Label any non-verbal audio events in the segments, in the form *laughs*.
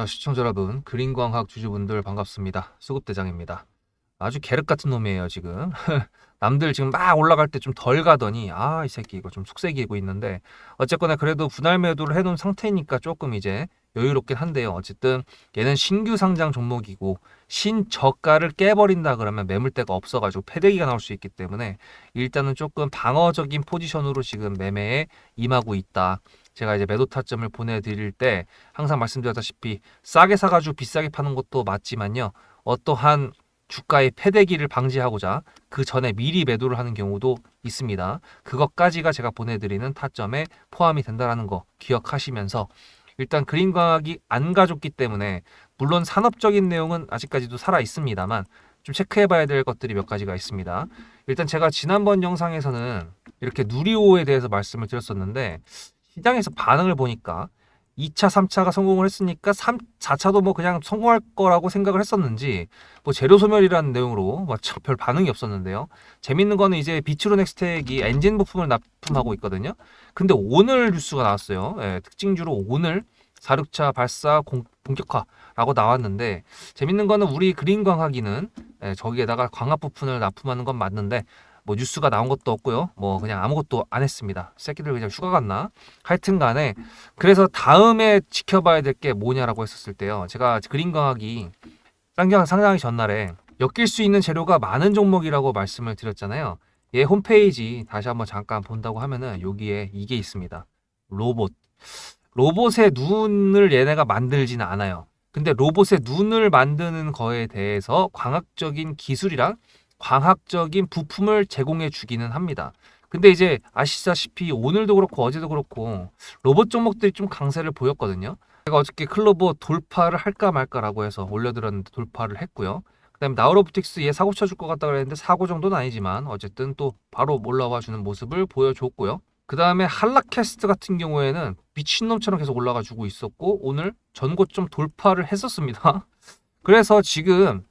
아, 시청자 여러분, 그린광학 주주분들 반갑습니다. 수급대장입니다. 아주 계륵 같은 놈이에요, 지금. *laughs* 남들 지금 막 올라갈 때 좀 덜 가더니, 아, 이 새끼 이거 좀 속색이고 있는데, 어쨌거나 그래도 분할 매도를 해놓은 상태니까 조금 이제 여유롭긴 한데요. 어쨌든 얘는 신규 상장 종목이고, 신저가를 깨버린다 그러면 매물대가 없어가지고 패대기가 나올 수 있기 때문에, 일단은 조금 방어적인 포지션으로 지금 매매에 임하고 있다. 제가 이제 매도 타점을 보내드릴 때 항상 말씀드렸다시피 싸게 사가지고 비싸게 파는 것도 맞지만요. 어떠한 주가의 패대기를 방지하고자 그 전에 미리 매도를 하는 경우도 있습니다. 그것까지가 제가 보내드리는 타점에 포함이 된다는 거 기억하시면서 일단 그린광학이 안 가졌기 때문에 물론 산업적인 내용은 아직까지도 살아 있습니다만 좀 체크해 봐야 될 것들이 몇 가지가 있습니다. 일단 제가 지난번 영상에서는 이렇게 누리호에 대해서 말씀을 드렸었는데 시장에서 반응을 보니까 2차, 3차가 성공을 했으니까 3, 4차도 뭐 그냥 성공할 거라고 생각을 했었는지 뭐 재료 소멸이라는 내용으로 뭐별 반응이 없었는데요. 재밌는 거는 이제 비츠로 넥스텍이 엔진 부품을 납품하고 있거든요. 근데 오늘 뉴스가 나왔어요. 예, 특징주로 오늘 4륙차 발사 공, 본격화라고 나왔는데 재밌는 거는 우리 그린 광학이는 예, 저기에다가 광학 부품을 납품하는 건 맞는데 뭐 뉴스가 나온 것도 없고요. 뭐 그냥 아무것도 안 했습니다. 새끼들 그냥 휴가 갔나? 하여튼 간에 그래서 다음에 지켜봐야 될 게 뭐냐라고 했었을 때요. 제가 그린광학이 쌍경 상장하기 전날에 엮일 수 있는 재료가 많은 종목이라고 말씀을 드렸잖아요. 얘 홈페이지 다시 한번 잠깐 본다고 하면은 여기에 이게 있습니다. 로봇. 로봇의 눈을 얘네가 만들지는 않아요. 근데 로봇의 눈을 만드는 거에 대해서 광학적인 기술이랑 광학적인 부품을 제공해 주기는 합니다. 근데 이제 아시다시피 오늘도 그렇고 어제도 그렇고 로봇 종목들이 좀 강세를 보였거든요. 제가 어저께 클로버 돌파를 할까 말까라고 해서 올려드렸는데 돌파를 했고요. 그다음에 나우로프틱스 얘 사고 쳐줄 것 같다 그랬는데 사고 정도는 아니지만 어쨌든 또 바로 올라와 주는 모습을 보여줬고요. 그 다음에 한라캐스트 같은 경우에는 미친놈처럼 계속 올라가 주고 있었고 오늘 전고점 돌파를 했었습니다. *laughs* 그래서 지금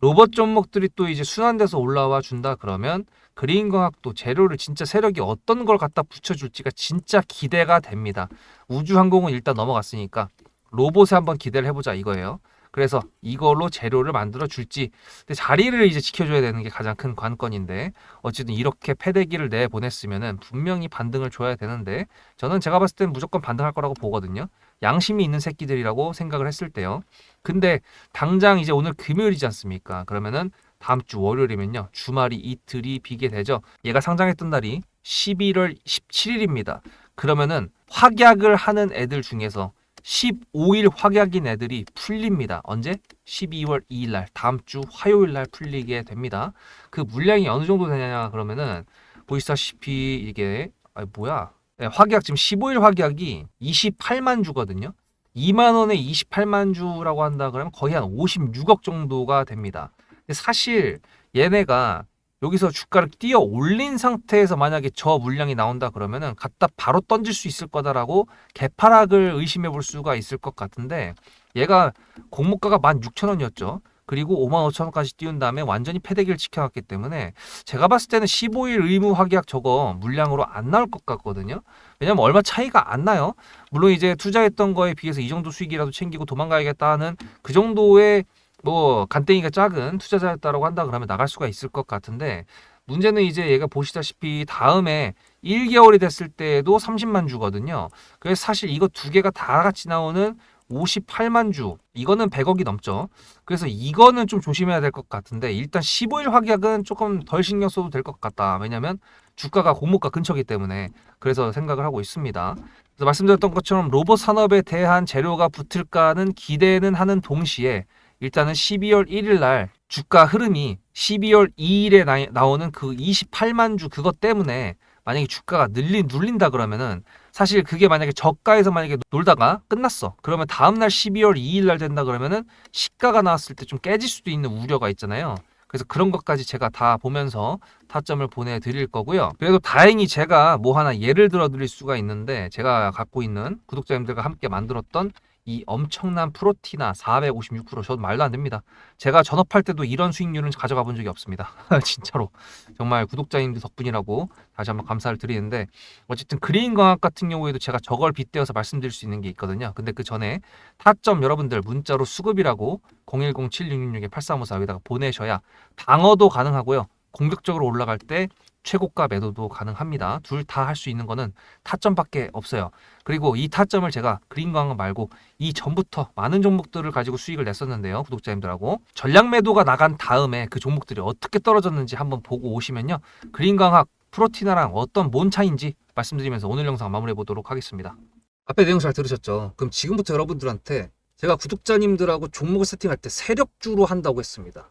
로봇 종목들이 또 이제 순환돼서 올라와 준다 그러면 그린광학도 재료를 진짜 세력이 어떤 걸 갖다 붙여줄지가 진짜 기대가 됩니다. 우주항공은 일단 넘어갔으니까 로봇에 한번 기대를 해보자 이거예요. 그래서 이걸로 재료를 만들어 줄지 근데 자리를 이제 지켜줘야 되는 게 가장 큰 관건인데 어쨌든 이렇게 패대기를 내 보냈으면은 분명히 반등을 줘야 되는데 저는 제가 봤을 땐 무조건 반등할 거라고 보거든요. 양심이 있는 새끼들이라고 생각을 했을 때요. 근데 당장 이제 오늘 금요일이지 않습니까? 그러면은 다음 주 월요일이면요. 주말이 이틀이 비게 되죠. 얘가 상장했던 날이 11월 17일입니다. 그러면은 확약을 하는 애들 중에서 15일 확약인 애들이 풀립니다. 언제? 12월 2일 날 다음 주 화요일 날 풀리게 됩니다. 그 물량이 어느 정도 되냐 그러면은 보시다시피 이게 아 뭐야? 네, 확약 지금 15일 확약이 28만 주거든요. 2만 원에 28만 주라고 한다 그러면 거의 한 56억 정도가 됩니다. 사실 얘네가 여기서 주가를 뛰어 올린 상태에서 만약에 저 물량이 나온다 그러면은 갖다 바로 던질 수 있을 거다라고 개파락을 의심해 볼 수가 있을 것 같은데 얘가 공모가가 16,000원이었죠. 그리고 5만 5천 원까지 띄운 다음에 완전히 패대기를 지켜갔기 때문에 제가 봤을 때는 15일 의무 확약 저거 물량으로 안 나올 것 같거든요. 왜냐면 얼마 차이가 안 나요. 물론 이제 투자했던 거에 비해서 이 정도 수익이라도 챙기고 도망가야겠다 하는 그 정도의 뭐 간땡이가 작은 투자자였다라고 한다 그러면 나갈 수가 있을 것 같은데 문제는 이제 얘가 보시다시피 다음에 1개월이 됐을 때에도 30만 주거든요. 그래서 사실 이거 두 개가 다 같이 나오는 58만 주 이거는 100억이 넘죠. 그래서 이거는 좀 조심해야 될 것 같은데 일단 15일 확약은 조금 덜 신경 써도 될 것 같다. 왜냐면 주가가 공모가 근처기 때문에 그래서 생각을 하고 있습니다. 그래서 말씀드렸던 것처럼 로봇 산업에 대한 재료가 붙을까는 기대는 하는 동시에 일단은 12월 1일 날 주가 흐름이 12월 2일에 나, 오는 그 28만 주 그것 때문에 만약에 주가가 늘린 눌린다 그러면은 사실 그게 만약에 저가에서 만약에 놀다가 끝났어. 그러면 다음 날 12월 2일 날 된다 그러면은 시가가 나왔을 때 좀 깨질 수도 있는 우려가 있잖아요. 그래서 그런 것까지 제가 다 보면서 타점을 보내드릴 거고요. 그래도 다행히 제가 뭐 하나 예를 들어 드릴 수가 있는데 제가 갖고 있는 구독자님들과 함께 만들었던 이 엄청난 프로티나 456% 저도 말도 안 됩니다. 제가 전업할 때도 이런 수익률은 가져가 본 적이 없습니다. *laughs* 진짜로 정말 구독자님들 덕분이라고 다시 한번 감사를 드리는데 어쨌든 그린 광학 같은 경우에도 제가 저걸 빗대어서 말씀드릴 수 있는 게 있거든요. 근데 그 전에 타점 여러분들 문자로 수급이라고 010-7666-8354 여기다가 보내셔야 방어도 가능하고요. 공격적으로 올라갈 때 최고가 매도도 가능합니다. 둘 다 할 수 있는 거는 타점밖에 없어요. 그리고 이 타점을 제가 그린광 말고 이 전부터 많은 종목들을 가지고 수익을 냈었는데요. 구독자님들하고 전략 매도가 나간 다음에 그 종목들이 어떻게 떨어졌는지 한번 보고 오시면요. 그린광학 프로티나랑 어떤 뭔 차인지 말씀드리면서 오늘 영상 마무리해 보도록 하겠습니다. 앞에 내용 잘 들으셨죠? 그럼 지금부터 여러분들한테 제가 구독자님들하고 종목을 세팅할 때 세력주로 한다고 했습니다.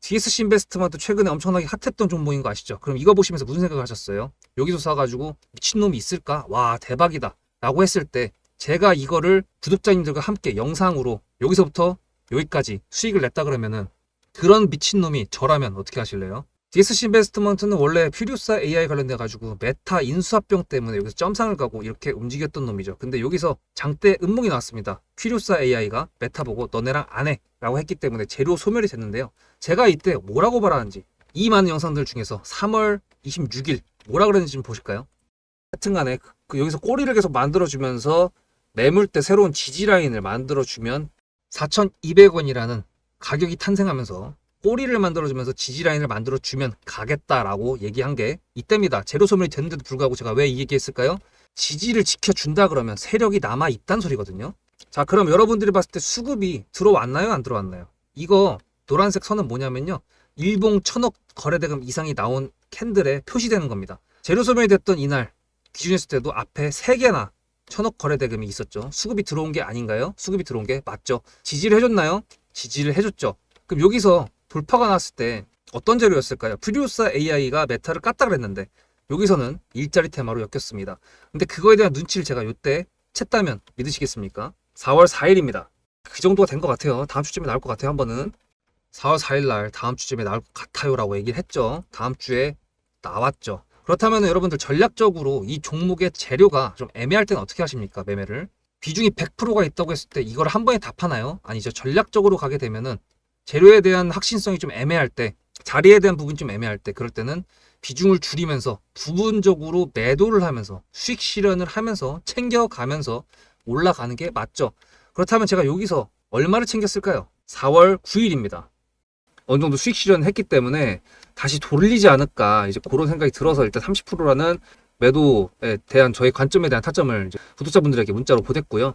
DSC 인베스트먼트 최근에 엄청나게 핫했던 종목인 거 아시죠? 그럼 이거 보시면서 무슨 생각을 하셨어요? 여기서 사가지고 미친놈이 있을까? 와 대박이다 라고 했을 때 제가 이거를 구독자님들과 함께 영상으로 여기서부터 여기까지 수익을 냈다 그러면은 그런 미친놈이 저라면 어떻게 하실래요? DSC 인베스트먼트는 원래 퓨리우사 AI 관련돼 가지고 메타 인수합병 때문에 여기서 점상을 가고 이렇게 움직였던 놈이죠. 근데 여기서 장대 음목이 나왔습니다. 퓨리우사 AI가 메타 보고 너네랑 안 해. 라고 했기 때문에 재료 소멸이 됐는데요. 제가 이때 뭐라고 말하는지 이 많은 영상들 중에서 3월 26일 뭐라 그랬는지 좀 보실까요? 하여튼간에 그- 그 여기서 꼬리를 계속 만들어주면서 매물대 새로운 지지 라인을 만들어주면 4,200원이라는 가격이 탄생하면서 꼬리를 만들어주면서 지지 라인을 만들어주면 가겠다라고 얘기한 게 이때입니다. 재료 소멸이 됐는데도 불구하고 제가 왜 이 얘기했을까요? 지지를 지켜준다 그러면 세력이 남아 있단 소리거든요. 자, 그럼 여러분들이 봤을 때 수급이 들어왔나요? 안 들어왔나요? 이거 노란색 선은 뭐냐면요. 일봉 천억 거래대금 이상이 나온 캔들에 표시되는 겁니다. 재료 소멸이 됐던 이날 기준했을 때도 앞에 3개나 천억 거래대금이 있었죠. 수급이 들어온 게 아닌가요? 수급이 들어온 게 맞죠. 지지를 해줬나요? 지지를 해줬죠. 그럼 여기서 돌파가 났을 때 어떤 재료였을까요? 프리우사 AI가 메타를 깠다 그랬는데 여기서는 일자리 테마로 엮였습니다. 근데 그거에 대한 눈치를 제가 요때 챘다면 믿으시겠습니까? 4월 4일입니다. 그 정도가 된 것 같아요. 다음 주쯤에 나올 것 같아요. 한 번은 4월 4일 날 다음 주쯤에 나올 것 같아요라고 얘기를 했죠. 다음 주에 나왔죠. 그렇다면 여러분들 전략적으로 이 종목의 재료가 좀 애매할 때는 어떻게 하십니까? 매매를 비중이 100%가 있다고 했을 때 이걸 한 번에 다 파나요? 아니죠. 전략적으로 가게 되면은 재료에 대한 확신성이 좀 애매할 때 자리에 대한 부분이 좀 애매할 때 그럴 때는 비중을 줄이면서 부분적으로 매도를 하면서 수익 실현을 하면서 챙겨가면서 올라가는 게 맞죠. 그렇다면 제가 여기서 얼마를 챙겼을까요? 4월 9일입니다. 어느 정도 수익 실현을 했기 때문에 다시 돌리지 않을까 이제 그런 생각이 들어서 일단 30%라는 매도에 대한 저의 관점에 대한 타점을 구독자분들에게 문자로 보냈고요.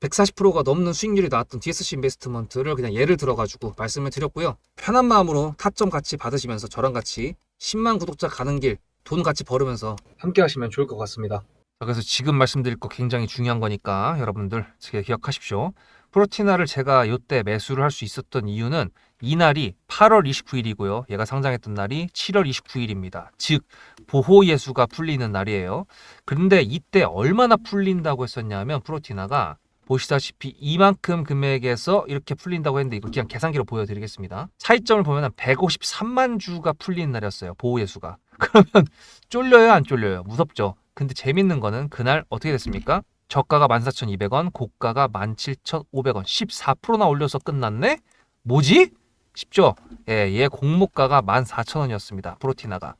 140%가 넘는 수익률이 나왔던 DSC 인베스트먼트를 그냥 예를 들어가지고 말씀을 드렸고요. 편한 마음으로 타점 같이 받으시면서 저랑 같이 10만 구독자 가는 길 돈 같이 벌으면서 함께 하시면 좋을 것 같습니다. 그래서 지금 말씀드릴 거 굉장히 중요한 거니까 여러분들 기억하십시오. 프로티나를 제가 이때 매수를 할 수 있었던 이유는 이날이 8월 29일이고요. 얘가 상장했던 날이 7월 29일입니다. 즉 보호 예수가 풀리는 날이에요. 그런데 이때 얼마나 풀린다고 했었냐면 프로티나가 보시다시피 이만큼 금액에서 이렇게 풀린다고 했는데 이거 그냥 계산기로 보여드리겠습니다. 차이점을 보면 153만 주가 풀리는 날이었어요. 보호 예수가. *laughs* 그러면 쫄려요 안 쫄려요? 무섭죠. 근데 재밌는 거는 그날 어떻게 됐습니까? 저가가 14,200원, 고가가 17,500원, 14%나 올려서 끝났네? 뭐지? 쉽죠? 예, 얘 공모가가 14,000원이었습니다. 프로티나가.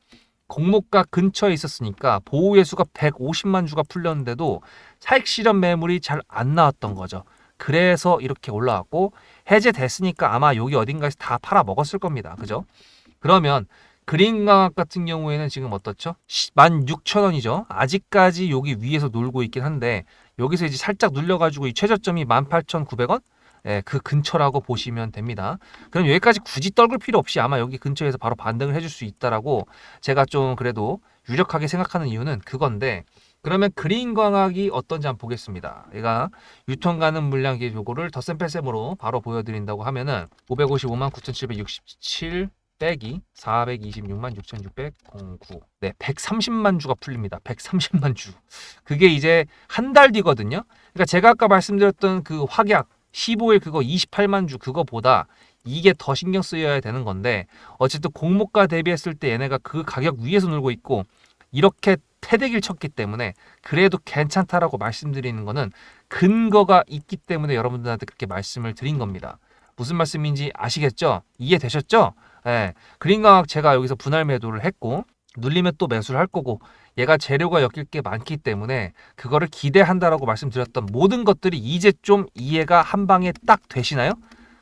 공모가 근처에 있었으니까 보호의 수가 150만 주가 풀렸는데도 차익 실현 매물이 잘 안 나왔던 거죠. 그래서 이렇게 올라왔고 해제됐으니까 아마 여기 어딘가에서 다 팔아 먹었을 겁니다. 그죠? 그러면 그린강학 같은 경우에는 지금 어떻죠? 16,000원이죠. 아직까지 여기 위에서 놀고 있긴 한데 여기서 이제 살짝 눌려가지고 이 최저점이 18,900원? 예, 그 근처라고 보시면 됩니다. 그럼 여기까지 굳이 떨굴 필요 없이 아마 여기 근처에서 바로 반등을 해줄 수 있다라고 제가 좀 그래도 유력하게 생각하는 이유는 그건데 그러면 그린 광학이 어떤지 한번 보겠습니다. 얘가 유통 가능 물량 요거를 더센펠셈으로 바로 보여드린다고 하면은 555만 9,767 빼기 426만 6,609. 네, 130만 주가 풀립니다. 130만 주. 그게 이제 한 달 뒤거든요. 그러니까 제가 아까 말씀드렸던 그 확약 15일 그거 28만 주 그거보다 이게 더 신경 쓰여야 되는 건데 어쨌든 공모가 대비했을 때 얘네가 그 가격 위에서 놀고 있고 이렇게 패대기를 쳤기 때문에 그래도 괜찮다라고 말씀드리는 거는 근거가 있기 때문에 여러분들한테 그렇게 말씀을 드린 겁니다. 무슨 말씀인지 아시겠죠? 이해되셨죠? 예. 그린강학 제가 여기서 분할 매도를 했고 눌리면 또 매수를 할 거고 얘가 재료가 엮일 게 많기 때문에 그거를 기대한다라고 말씀드렸던 모든 것들이 이제 좀 이해가 한 방에 딱 되시나요?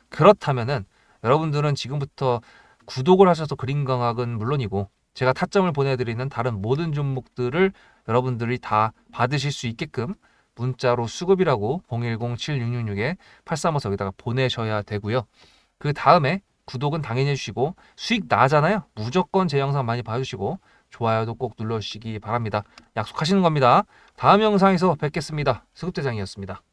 그렇다면은 여러분들은 지금부터 구독을 하셔서 그린광학은 물론이고 제가 타점을 보내드리는 다른 모든 종목들을 여러분들이 다 받으실 수 있게끔 문자로 수급이라고 010-7666에 835 여기다가 보내셔야 되고요. 그 다음에 구독은 당연히 해주시고 수익 나잖아요. 무조건 제 영상 많이 봐주시고 좋아요도 꼭 눌러주시기 바랍니다. 약속하시는 겁니다. 다음 영상에서 뵙겠습니다. 수급대장이었습니다.